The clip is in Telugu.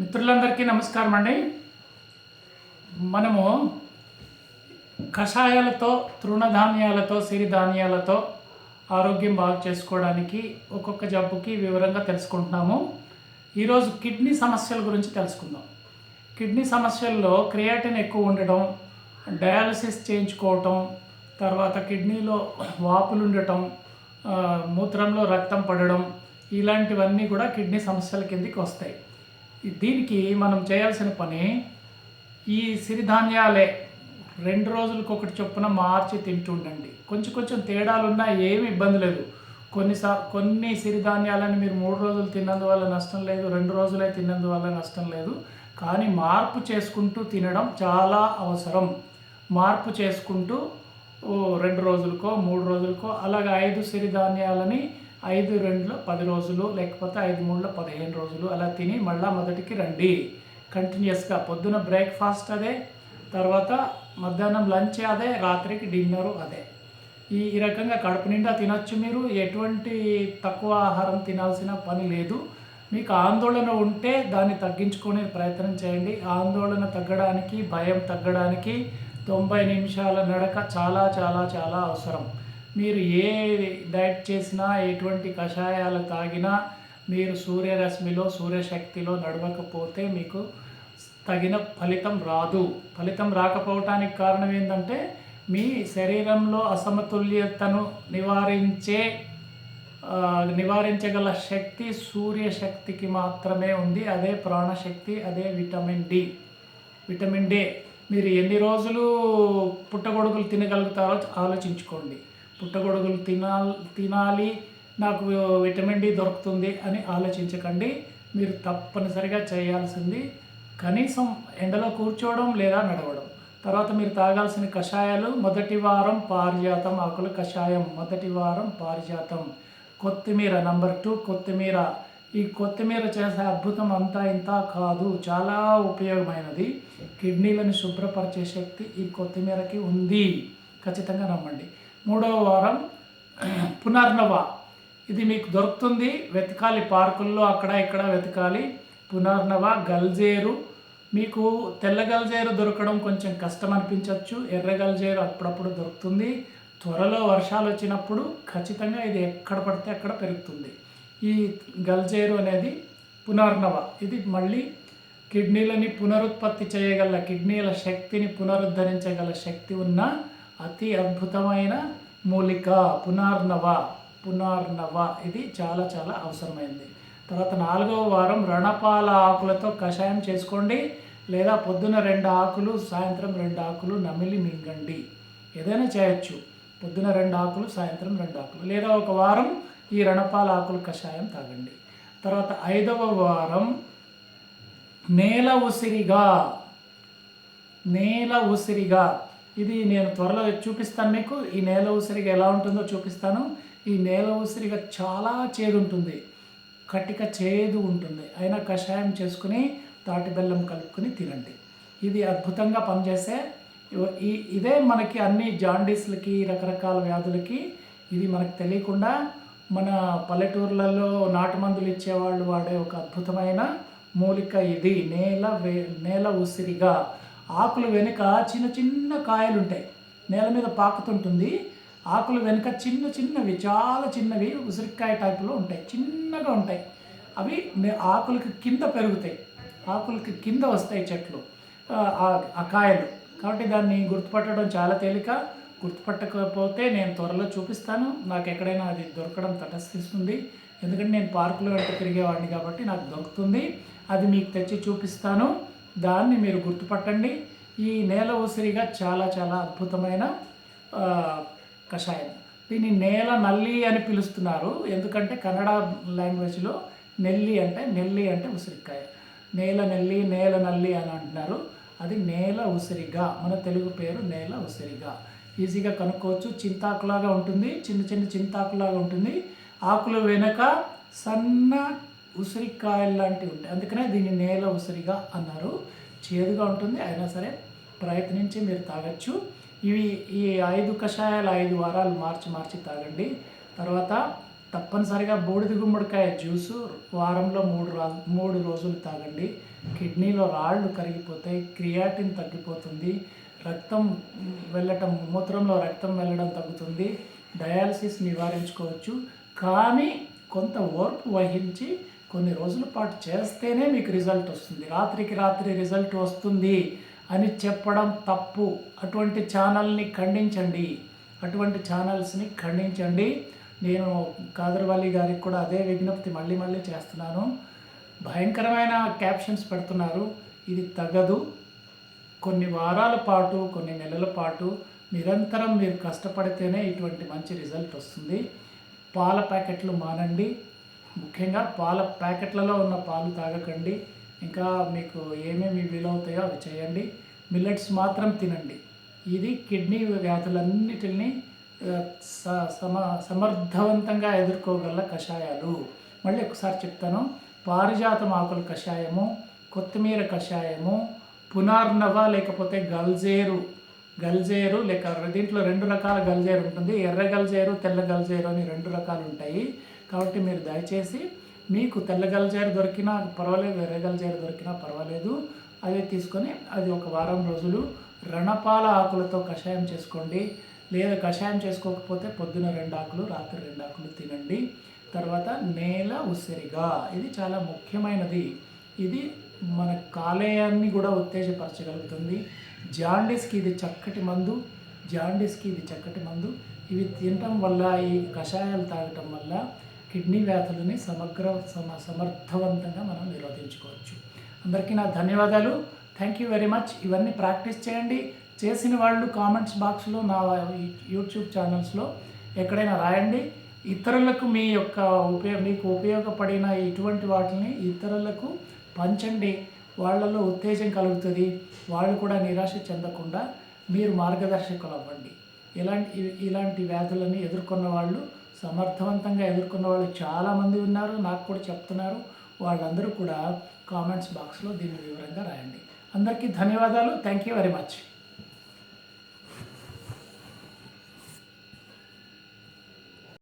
మిత్రులందరికీ నమస్కారం అండి. మనము కషాయాలతో తృణధాన్యాలతో సిరిధాన్యాలతో ఆరోగ్యం బాగు చేసుకోవడానికి ఒక్కొక్క జబ్బుకి వివరంగా తెలుసుకుంటున్నాము. ఈరోజు కిడ్నీ సమస్యల గురించి తెలుసుకుందాం. కిడ్నీ సమస్యల్లో క్రియాటిన్ ఎక్కువ ఉండటం డయాలసిస్ చేయించుకోవటం తర్వాత కిడ్నీలో వాపులు ఉండటం మూత్రంలో రక్తం పడడం ఇలాంటివన్నీ కూడా కిడ్నీ సమస్యల కిందికి వస్తాయి. దీనికి మనం చేయాల్సిన పని ఈ సిరిధాన్యాలే రెండు రోజులకు ఒకటి చొప్పున మార్చి తింటుండండి. కొంచెం కొంచెం తేడాలున్నా ఏమి ఇబ్బంది లేదు. కొన్నిసా కొన్ని సిరిధాన్యాలను మీరు మూడు రోజులు తిన్నందువల్ల నష్టం లేదు రెండు రోజులే తిన్నందువల్ల నష్టం లేదు. కానీ మార్పు చేసుకుంటూ తినడం చాలా అవసరం. మార్పు చేసుకుంటూ ఓ రెండు రోజులకో మూడు రోజులకో అలాగే ఐదు సిరిధాన్యాలని ఐదు రెండులో పది రోజులు లేకపోతే ఐదు మూడులో పదిహేను రోజులు. అలా తిని మళ్ళా మొదటికి రండి. కంటిన్యూస్గా పొద్దున బ్రేక్ఫాస్ట్ అదే తర్వాత మధ్యాహ్నం లంచ్ అదే రాత్రికి డిన్నరు అదే. ఈ ఈ రకంగా కడుపు నిండా తినొచ్చు మీరు. ఎటువంటి తక్కువ ఆహారం తినాల్సిన పని లేదు. మీకు ఆందోళన ఉంటే దాన్ని తగ్గించుకునే ప్రయత్నం చేయండి. ఆందోళన తగ్గడానికి భయం తగ్గడానికి తొంభై నిమిషాల నడక చాలా చాలా చాలా అవసరం. మీరు ఏ డైట్ చేసినా ఎటువంటి కషాయాలు తాగినా మీరు సూర్యరశ్మిలో సూర్యశక్తిలో నడవకపోతే మీకు తగిన ఫలితం రాదు. ఫలితం రాకపోవటానికి కారణం ఏంటంటే మీ శరీరంలో అసమతుల్యతను నివారించే నివారించగల శక్తి సూర్యశక్తికి మాత్రమే ఉంది. అదే ప్రాణశక్తి అదే విటమిన్ డి. Vitamin day. మీరు ఎన్ని రోజులు పుట్టగొడుగులు తినగలుగుతారో ఆలోచించుకోండి. పుట్టగొడుగులు తినాలి తినాలి నాకు విటమిన్ డి దొరుకుతుంది అని ఆలోచించకండి. మీరు తప్పనిసరిగా చేయాల్సింది కనీసం ఎండలో కూర్చోవడం లేదా నడవడం. తర్వాత మీరు తాగాల్సిన కషాయాలు మొదటి వారం పారిజాతం ఆకుల కషాయం మొదటి వారం పారిజాతం. కొత్తిమీర నంబర్ టూ కొత్తిమీర. ఈ కొత్తిమీర చేసే అద్భుతం అంతా ఇంత కాదు చాలా ఉపయోగమైనది. కిడ్నీలను శుభ్రపరిచే శక్తి ఈ కొత్తిమీరకి ఉంది. ఖచ్చితంగా నమ్మండి. మూడవ వారం పునర్నవ. ఇది మీకు దొరుకుతుంది. వెతకాలి పార్కుల్లో అక్కడ ఇక్కడ వెతకాలి. పునర్నవ గల్జేరు. మీకు తెల్ల గల్జేరు దొరకడం కొంచెం కష్టం అనిపించవచ్చు ఎర్ర గల్జేరు అప్పుడప్పుడు దొరుకుతుంది. త్వరలో వర్షాలు వచ్చినప్పుడు ఖచ్చితంగా ఇది ఎక్కడ పడితే అక్కడ పెరుగుతుంది. ఈ గల్జేరు అనేది పునర్నవ. ఇది మళ్ళీ కిడ్నీలని పునరుత్పత్తి చేయగల కిడ్నీల శక్తిని పునరుద్ధరించగల శక్తి ఉన్న అతి అద్భుతమైన మూలిక పునార్నవ పునార్నవ ఇది చాలా చాలా అవసరమైంది. తర్వాత నాలుగవ వారం రణపాల ఆకులతో కషాయం చేసుకోండి. లేదా పొద్దున రెండు ఆకులు సాయంత్రం రెండు ఆకులు నమిలి మింగండి. ఏదైనా చేయొచ్చు. పొద్దున రెండు ఆకులు సాయంత్రం రెండు ఆకులు. లేదా ఒక వారం ఈ రణపాల ఆకులు కషాయం తాగండి. తర్వాత ఐదవ వారం నేల ఉసిరిగా నేల ఉసిరిగా. ఇది నేను త్వరలో చూపిస్తాను మీకు. ఈ నేల ఉసిరిగా ఎలా ఉంటుందో చూపిస్తాను. ఈ నేల ఉసిరిగా చాలా చేదు ఉంటుంది కటిక చేదు ఉంటుంది. అయినా కషాయం చేసుకుని తాటి బెల్లం కలుపుకొని తినండి. ఇది అద్భుతంగా పనిచేసే ఈ ఇదే మనకి అన్ని జాండీస్లకి రకరకాల వ్యాధులకి ఇది మనకు తెలియకుండా మన పల్లెటూర్లలో నాటు మందులు ఇచ్చేవాళ్ళు వాడే ఒక అద్భుతమైన మూలిక ఇది. నేల వే నేల ఉసిరిగా ఆకులు వెనుక చిన్న చిన్న కాయలు ఉంటాయి నేల మీద పాకుతుంటుంది. ఆకులు వెనుక చిన్న చిన్నవి చాలా చిన్నవి ఉసిరికాయ టైపులో ఉంటాయి. చిన్నగా ఉంటాయి. అవి ఆకులకి కింద పెరుగుతాయి. ఆకులకి కింద వస్తాయి చెట్లు ఆ, ఆ కాయలు. కాబట్టి దాన్ని గుర్తుపట్టడం చాలా తేలిక. గుర్తుపట్టకపోతే నేను త్వరలో చూపిస్తాను. నాకు ఎక్కడైనా అది దొరకడం తటస్థిస్తుంది. ఎందుకంటే నేను పార్కులో వెంట తిరిగేవాడిని కాబట్టి నాకు దొరుకుతుంది. అది మీకు తెచ్చి చూపిస్తాను. దాన్ని మీరు గుర్తుపట్టండి. ఈ నేల ఉసిరిగా చాలా చాలా అద్భుతమైన కషాయం. దీన్ని నేల నల్లి అని పిలుస్తున్నారు. ఎందుకంటే కన్నడ లాంగ్వేజ్లో నెల్లి అంటే నెల్లి అంటే ఉసిరికాయ. నేల నెల్లి నేల నల్లి అని అంటున్నారు. అది నేల ఉసిరిగా మన తెలుగు పేరు నేల ఉసిరిగా. ఈజీగా కనుక్కోవచ్చు. చింతాకులాగా ఉంటుంది చిన్న చిన్న చింతాకులాగా ఉంటుంది. ఆకులు వెనక సన్న ఉసిరికాయలు లాంటివి ఉంటాయి అందుకనే దీన్ని నేల ఉసిరిగా అన్నారు. చేదుగా ఉంటుంది. అయినా సరే ప్రయత్నించి మీరు తాగొచ్చు. ఇవి ఈ ఐదు కషాయాలు ఐదు వారాలు మార్చి మార్చి తాగండి. తర్వాత తప్పనిసరిగా బూడిద గుమ్మడికాయ జ్యూసు వారంలో మూడు రా మూడు రోజులు తాగండి. కిడ్నీలో రాళ్ళు కరిగిపోతాయి. క్రియాటిన్ తగ్గిపోతుంది. రక్తం వెళ్ళటం మూత్రంలో రక్తం వెళ్ళడం తగ్గుతుంది. డయాలసిస్ నివారించుకోవచ్చు. కానీ కొంత ఓర్పు వహించి కొన్ని రోజుల పాటు చేస్తేనే మీకు రిజల్ట్ వస్తుంది. రాత్రికి రాత్రి రిజల్ట్ వస్తుంది అని చెప్పడం తప్పు. అటువంటి ఛానల్ని ఖండించండి. అటువంటి ఛానల్స్ని ఖండించండి. నేను కాదర్వాలి గారికి కూడా అదే విజ్ఞప్తి మళ్ళీ మళ్ళీ చేస్తున్నాను. భయంకరమైన క్యాప్షన్స్ పెడుతున్నారు. ఇది తగదు. కొన్ని వారాల పాటు కొన్ని నెలల పాటు నిరంతరం మీరు కష్టపడితేనే ఇటువంటి మంచి రిజల్ట్ వస్తుంది. పాల ప్యాకెట్లు మానండి. ముఖ్యంగా పాల ప్యాకెట్లలో ఉన్న పాలు తాగకండి. ఇంకా మీకు ఏమేమి వీలవుతాయో అవి చేయండి. మిల్లెట్స్ మాత్రం తినండి. ఇది కిడ్నీ వ్యాధులన్నిటిని స- సమ సమర్థవంతంగా ఎదుర్కోగల కషాయాలు. మళ్ళీ ఒకసారి చెప్తాను. పారిజాతం ఆకుల కషాయము కొత్తిమీర కషాయము పునర్నవ లేకపోతే గల్జేరు గల్జేరు లేక దీంట్లో రెండు రకాల గల్జేరు ఉంటుంది. ఎర్ర గల్జేరు తెల్ల గల్జేరు అని రెండు రకాలు ఉంటాయి. కాబట్టి మీరు దయచేసి మీకు తెల్ల దొరికినా పర్వాలేదు ఎర్ర గల్జేరు దొరికినా పర్వాలేదు. అదే తీసుకొని అది ఒక వారం రోజులు రణపాల ఆకులతో కషాయం చేసుకోండి. లేదా కషాయం చేసుకోకపోతే పొద్దున రెండు ఆకులు రాత్రి రెండు ఆకులు తినండి. తర్వాత నేల ఉసిరిగా. ఇది చాలా ముఖ్యమైనది. ఇది మన కాలేయాన్ని కూడా ఉత్తేజపరచగలుగుతుంది. జాండీస్కి ఇది చక్కటి మందు. జాండీస్కి ఇది చక్కటి మందు. ఇవి తినటం వల్ల ఈ కషాయాలు తాగటం వల్ల కిడ్నీ వ్యాధులని సమగ్ర సమ సమర్థవంతంగా మనం నిరోధించుకోవచ్చు అందరికీ నా ధన్యవాదాలు. థ్యాంక్ యూ వెరీ మచ్ ఇవన్నీ ప్రాక్టీస్ చేయండి. చేసిన వాళ్ళు కామెంట్స్ బాక్స్లో నా యూట్యూబ్ ఛానల్స్లో ఎక్కడైనా రాయండి. ఇతరులకు మీ యొక్క ఉపయోగ మీకు ఉపయోగపడిన ఇటువంటి వాటిని ఇతరులకు పంచండి. వాళ్ళలో ఉత్తేజం కలుగుతుంది. వాళ్ళు కూడా నిరాశ చెందకుండా మీరు మార్గదర్శకులు అవ్వండి ఇలాంటి ఇలాంటి వ్యాధులని ఎదుర్కొన్న వాళ్ళు సమర్థవంతంగా ఎదుర్కొన్న వాళ్ళు చాలామంది ఉన్నారు. నాకు కూడా చెప్తున్నారు. వాళ్ళందరూ కూడా కామెంట్స్ బాక్స్లో దీన్ని వివరంగా రాయండి. అందరికీ ధన్యవాదాలు. Thank you very much.